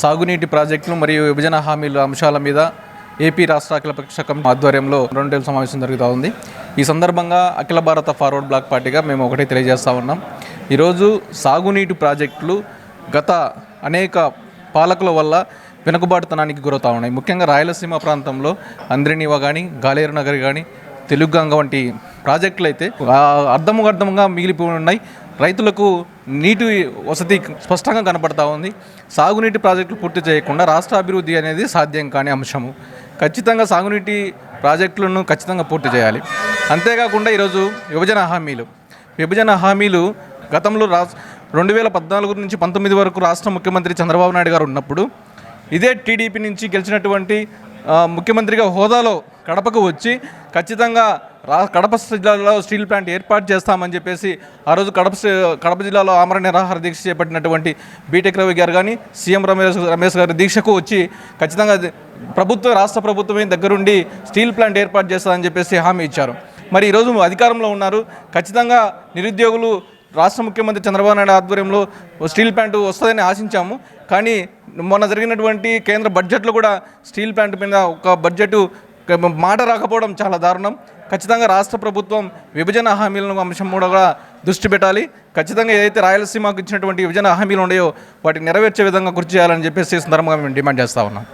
సాగునీటి ప్రాజెక్టులు మరియు విభజన హామీల అంశాల మీద ఏపీ రాష్ట్ర అఖిలపక్ష కమిటీ ఆధ్వర్యంలో రెండేళ్ళ సమావేశం జరుగుతూ ఉంది ఈ సందర్భంగా అఖిల భారత ఫార్వర్డ్ బ్లాక్ పార్టీగా మేము ఒకటే తెలియజేస్తూ ఉన్నాం. ఈరోజు సాగునీటి ప్రాజెక్టులు గత అనేక పాలకుల వల్ల వెనుకబాటుతనానికి గురవుతూ ఉన్నాయి. ముఖ్యంగా రాయలసీమ ప్రాంతంలో అంద్రినీవ కానీ గాలేరు నగర్ కానీ తెలుగుగంగ వంటి ప్రాజెక్టులు అయితే ఆ, అర్థము మిగిలిపోయి ఉన్నాయి. రైతులకు నీటి వసతి స్పష్టంగా కనపడతా ఉంది. సాగునీటి ప్రాజెక్టులు పూర్తి చేయకుండా రాష్ట్ర అభివృద్ధి అనేది సాధ్యం కాని అంశము. ఖచ్చితంగా సాగునీటి ప్రాజెక్టులను ఖచ్చితంగా పూర్తి చేయాలి. అంతేకాకుండా ఈరోజు విభజన హామీలు. విభజన హామీలు గతంలో రా రెండు వేల పద్నాలుగు నుంచి పంతొమ్మిది వరకు రాష్ట్ర ముఖ్యమంత్రి చంద్రబాబు నాయుడు గారు ఉన్నప్పుడు ఇదే టీడీపీ నుంచి గెలిచినటువంటి ముఖ్యమంత్రిగా హోదాలో కడపకు వచ్చి ఖచ్చితంగా రా కడప జిల్లాలో స్టీల్ ప్లాంట్ ఏర్పాటు చేస్తామని చెప్పేసి ఆ రోజు కడప కడప జిల్లాలో ఆమర నిరాహార దీక్ష చేపట్టినటువంటి బీటెక్ రవి గారు కానీ సీఎం రమేష్ రమేష్ గారి దీక్షకు వచ్చి ఖచ్చితంగా ప్రభుత్వ రాష్ట్ర ప్రభుత్వమే దగ్గరుండి స్టీల్ ప్లాంట్ ఏర్పాటు చేస్తామని చెప్పేసి హామీ ఇచ్చారు. మరి ఈరోజు అధికారంలో ఉన్నారు. ఖచ్చితంగా నిరుద్యోగులు రాష్ట్ర ముఖ్యమంత్రి చంద్రబాబు నాయుడు ఆధ్వర్యంలో స్టీల్ ప్లాంట్ వస్తుందని ఆశించాము. కానీ మొన్న జరిగినటువంటి కేంద్ర బడ్జెట్లో కూడా స్టీల్ ప్లాంట్ మీద ఒక బడ్జెట్ మాట రాకపోవడం చాలా దారుణం. ఖచ్చితంగా రాష్ట్ర ప్రభుత్వం విభజన హామీలను అంశం కూడా దృష్టి పెట్టాలి. ఖచ్చితంగా ఏదైతే రాయలసీమకు ఇచ్చినటువంటి విభజన హామీలు ఉన్నాయో వాటిని నెరవేర్చే విధంగా కృషి చేయాలని చెప్పేసి ఈ సందర్భంగా మేము డిమాండ్ చేస్తా ఉన్నాం.